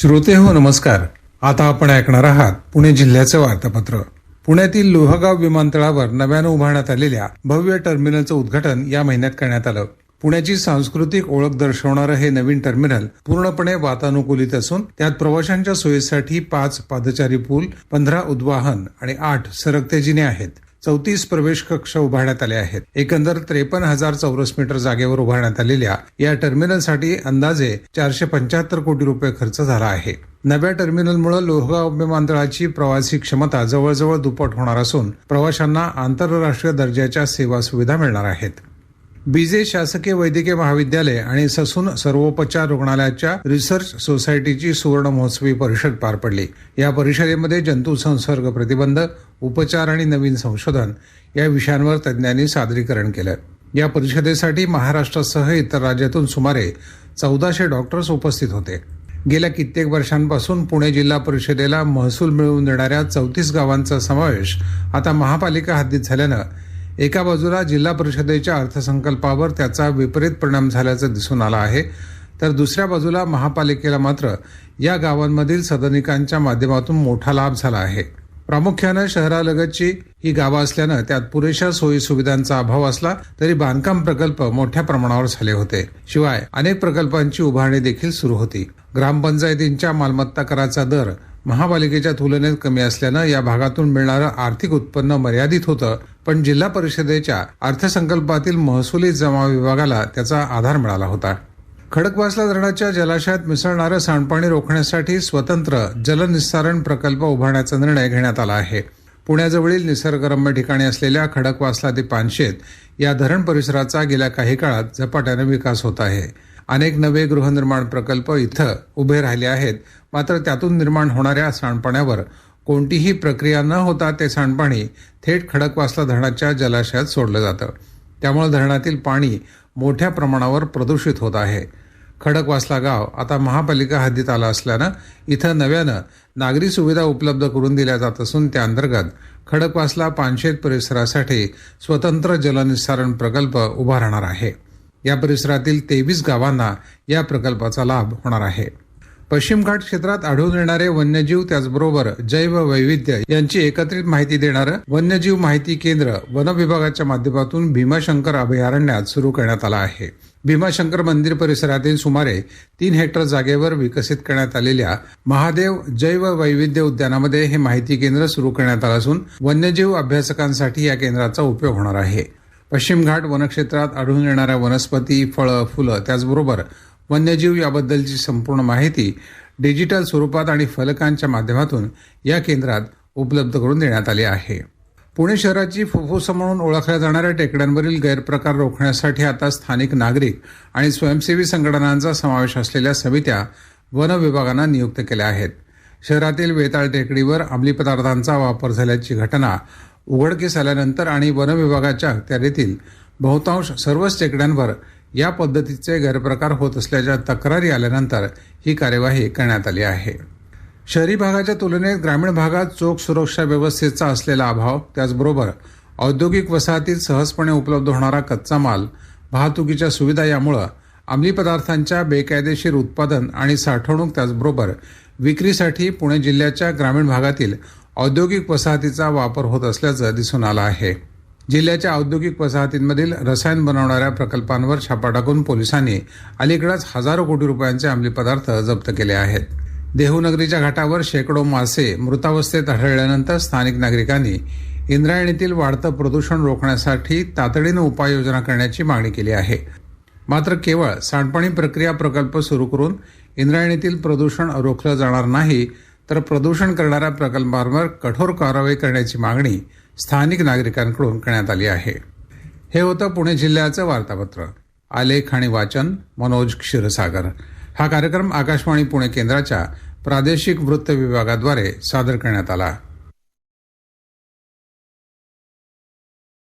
श्रोते हो नमस्कार. आता आपण ऐकणार आहात पुणे जिल्ह्याचं वार्तापत्र. पुण्यातील लोहगाव विमानतळावर नव्यानं उभारण्यात आलेल्या भव्य टर्मिनलचं उद्घाटन या महिन्यात करण्यात आलं. पुण्याची सांस्कृतिक ओळख दर्शवणारं हे नवीन टर्मिनल पूर्णपणे वातानुकूलित असून त्यात प्रवाशांच्या सोयीसाठी पाच पादचारी पूल पंधरा उद्वाहन आणि आठ सरकतेजिने आहेत. चौतीस प्रवेश कक्ष उभारण्यात आले आहेत. एकंदर त्रेपन्न हजार चौरस मीटर जागेवर उभारण्यात आलेल्या या टर्मिनलसाठी अंदाजे चारशे पंच्याहत्तर कोटी रुपये खर्च झाला आहे. नव्या टर्मिनलमुळे लोहगाव विमानतळाची प्रवासी क्षमता जवळजवळ दुप्पट होणार असून प्रवाशांना आंतरराष्ट्रीय दर्जाच्या सेवा सुविधा मिळणार आहेत. बीजे शासकीय वैद्यकीय महाविद्यालय आणि ससून सर्वोपचार रुग्णालयाच्या रिसर्च सोसायटीची सुवर्ण महोत्सवी परिषद पार पडली. या परिषदेमध्ये जंतू संसर्ग प्रतिबंध उपचार आणि नवीन संशोधन या विषयांवर तज्ज्ञांनी सादरीकरण केलं. या परिषदेसाठी महाराष्ट्रासह इतर राज्यातून सुमारे चौदाशे डॉक्टर्स उपस्थित होते. गेल्या कित्येक वर्षांपासून पुणे जिल्हा परिषदेला महसूल मिळवून देणाऱ्या चौतीस गावांचा समावेश आता महापालिका हद्दीत झाल्यानं एका बाजूला जिल्हा परिषदेच्या अर्थसंकल्पावर त्याचा विपरीत परिणाम झाल्याचं दिसून आलं आहे. तर दुसऱ्या बाजूला महापालिकेला मात्र या गावांमधील सदनिकांच्या माध्यमातून मोठा लाभ झाला आहे. प्रामुख्यानं शहरालगतची ही गावं असल्यानं त्यात पुरेशा सोयी सुविधांचा अभाव असला तरी बांधकाम प्रकल्प मोठ्या प्रमाणावर झाले होते. शिवाय अनेक प्रकल्पांची उभारणी देखील सुरू होती. ग्रामपंचायतींच्या मालमत्ता कराचा दर महापालिकेच्या तुलनेत कमी असल्यानं या भागातून मिळणारं आर्थिक उत्पन्न मर्यादित होतं पण जिल्हा परिषदेच्या अर्थसंकल्पातील महसुली जमा विभागाला त्याचा आधार मिळाला होता. खडकवासला धरणाच्या जलाशयात मिसळणारं सांडपाणी रोखण्यासाठी स्वतंत्र जलनिस्सारण प्रकल्प उभारण्याचा निर्णय घेण्यात आला आहे. पुण्याजवळील निसर्गरम्य ठिकाणी असलेल्या खडकवासला ते पानशेत या धरण परिसराचा गेल्या काही काळात झपाट्याने विकास होत आहे. अनेक नवे गृहनिर्माण प्रकल्प इथं उभे राहिले आहेत. मात्र त्यातून निर्माण होणाऱ्या सांडपाण्यावर कोणतीही प्रक्रिया न होता ते सांडपाणी थेट खडकवासला धरणाच्या जलाशयात सोडलं जातं. त्यामुळे धरणातील पाणी मोठ्या प्रमाणावर प्रदूषित होत आहे. खडकवासला गाव आता महापालिका हद्दीत आला असल्यानं इथं नव्यानं नागरी सुविधा उपलब्ध करून दिल्या जात असून त्या अंतर्गत खडकवासला पानशेत परिसरासाठी स्वतंत्र जलनिस्सारण प्रकल्प उभा राहणार आहे. या परिसरातील तेवीस गावांना या प्रकल्पाचा लाभ होणार आहे. पश्चिम घाट क्षेत्रात आढळून येणारे वन्यजीव त्याचबरोबर जैव वैविध्य यांची एकत्रित माहिती देणारं वन्यजीव माहिती केंद्र वन विभागाच्या माध्यमातून भीमाशंकर अभयारण्यात सुरू करण्यात आलं आहे. भीमाशंकर मंदिर परिसरातील सुमारे तीन हेक्टर जागेवर विकसित करण्यात आलेल्या महादेव जैव वैविध्य उद्यानामध्ये हे माहिती केंद्र सुरू करण्यात आलं असून वन्यजीव अभ्यासकांसाठी या केंद्राचा उपयोग होणार आहे. पश्चिम घाट वनक्षेत्रात आढळून येणाऱ्या वनस्पती फळं फुलं त्याचबरोबर वन्यजीव याबद्दलची संपूर्ण माहिती डिजिटल स्वरूपात आणि फलकांच्या माध्यमातून या केंद्रात उपलब्ध करून देण्यात आली आहे. पुणे शहराची फुफ्फुस म्हणून ओळखल्या जाणाऱ्या टेकड्यांवरील गैरप्रकार रोखण्यासाठी आता स्थानिक नागरिक आणि स्वयंसेवी संघटनांचा समावेश असलेल्या समित्या वन विभागानं नियुक्त केल्या आहेत. शहरातील वेताळ टेकडीवर अंमली पदार्थांचा वापर झाल्याची घटना उघडकीस आल्यानंतर आणि वन विभागाच्या अखत्यारीतील बहुतांश सर्वच टेकड्यांवर या पद्धतीचे गैरप्रकार होत असल्याच्या तक्रारी आल्यानंतर ही कार्यवाही करण्यात आली आहे. शहरी भागाच्या तुलनेत ग्रामीण भागात चोख सुरक्षा व्यवस्थेचा असलेला अभाव त्याचबरोबर औद्योगिक वसाहतीत सहजपणे उपलब्ध होणारा कच्चा माल वाहतुकीच्या सुविधा यामुळं अंमली पदार्थांच्या बेकायदेशीर उत्पादन आणि साठवणूक त्याचबरोबर विक्रीसाठी पुणे जिल्ह्याच्या ग्रामीण भागातील औद्योगिक वसाहतीचा वापर होत असल्याचं दिसून आलं आहे. जिल्ह्याच्या औद्योगिक वसाहतींमधील रसायन बनवणाऱ्या प्रकल्पांवर छापा टाकून पोलिसांनी अलीकडेच हजारो कोटी रुपयांचे अंमली पदार्थ जप्त केले आहेत. देहूनगरीच्या घाटावर शेकडो मासे मृतावस्थेत आढळल्यानंतर स्थानिक नागरिकांनी इंद्रायणीतील वाढतं प्रदूषण रोखण्यासाठी तातडीनं उपाययोजना करण्याची मागणी केली आहे. मात्र केवळ सांडपाणी प्रक्रिया प्रकल्प सुरू करून इंद्रायणीतील प्रदूषण रोखलं जाणार नाही तर प्रदूषण करणाऱ्या प्रकल्पांवर कठोर कारवाई करण्याची मागणी स्थानिक नागरिकांकडून करण्यात आली आहे. हे होतं पुणे जिल्ह्याचं वार्तापत्र. आलेख आणि वाचन मनोज क्षीरसागर. हा कार्यक्रम आकाशवाणी पुणे केंद्राच्या प्रादेशिक वृत्त विभागाद्वारे सादर करण्यात आला.